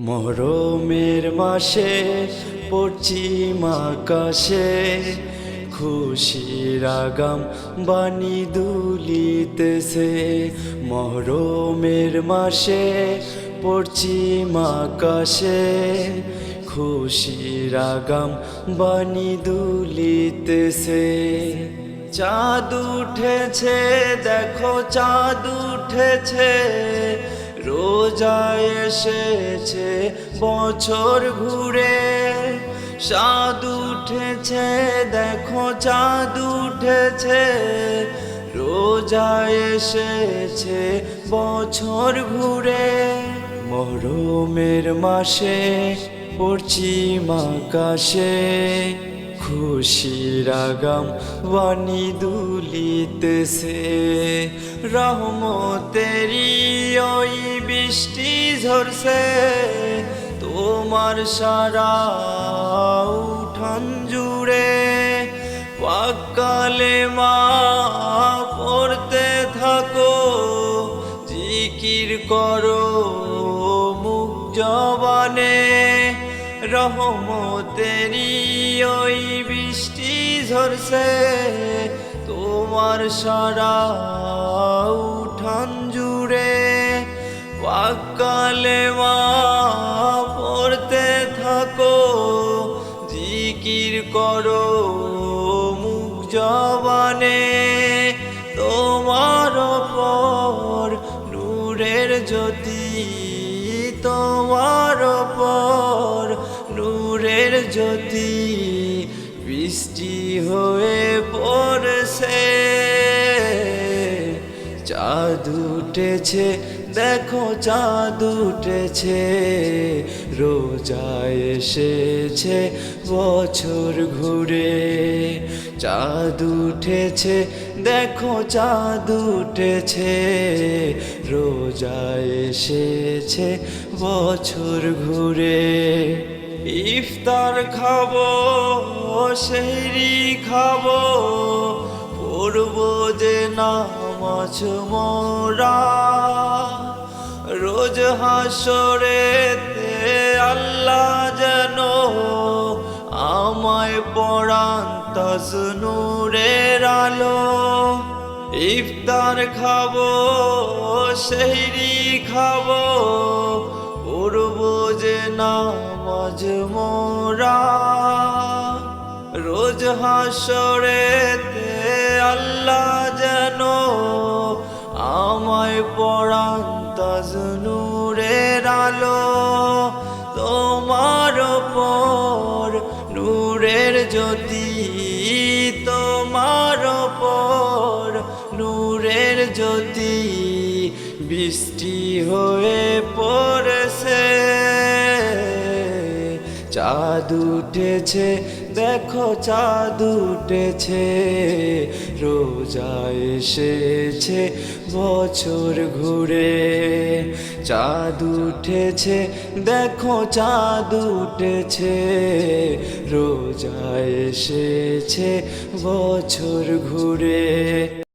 মহরমের মাসে, পশ্চিম আকাশে খুশির আগাম বাণী দুলিতেছে। মহরমের মাসে, পশ্চিম আকাশে খুশির আগাম বাণী দুলিতেছে। চাঁদ উঠেছে, দেখো চাঁদ উঠেছে। রোজা এসেছে বছর ঘুরে চাঁদ উঠেছে, দেখো চাঁদ উঠেছে। রোজা এসেছে বছর ঘুরে মরমের মাসে পশ্চিম আকাশে খুশির আগাম বাণী দুলিতেছে। রহমতেরি ওই বৃষ্টি ঝরছে। তোমার সারা উঠান জুড়ে পাকালে মা পড়তে থাকো। জিকির করো মুখ জবানে। রহমতেরি ওই বৃষ্টি ঝরছে। তোমার সারা উঠান জুড়ে পাকালে মা পড়তে থাকো। জিকির করো মুখ জবানে, তোমার পর নূরের জ্যোতি, তোমার পর জ্যোতি বৃষ্টি হয়ে পড়ছে, চাঁদ উঠেছে, দেখো চাঁদ উঠেছে, রোজা এসেছে বছর ঘুরে। চাঁদ উঠেছে, দেখো চাঁদ উঠেছে, রোজা এসেছে বছর ঘুরে। ইফতার খাব, সেহরি খাব, পড়ব যে নামাজ মোরা। রোজ হাসরেতে আল্লাহ যেন আমায় পড়ান তসনুরের আলো। ইফতার খাব, সেহরি খাব নামাজ মোরা রোজ হাসরেতে আল্লাহ যেন আমায় পড়ান তাজনুরের আলো। তোমার পর নূরের জ্যোতি, তোমার পর নূরের জ্যোতি, বৃষ্টি হয়ে পড়েছে চাঁদ উঠেছে, দেখো চাঁদ উঠেছে, রোজা এসেছে, বছর ঘুরে। চাঁদ উঠেছে, দেখো চাঁদ উঠেছে, রোজা এসেছে, বছর ঘুরে।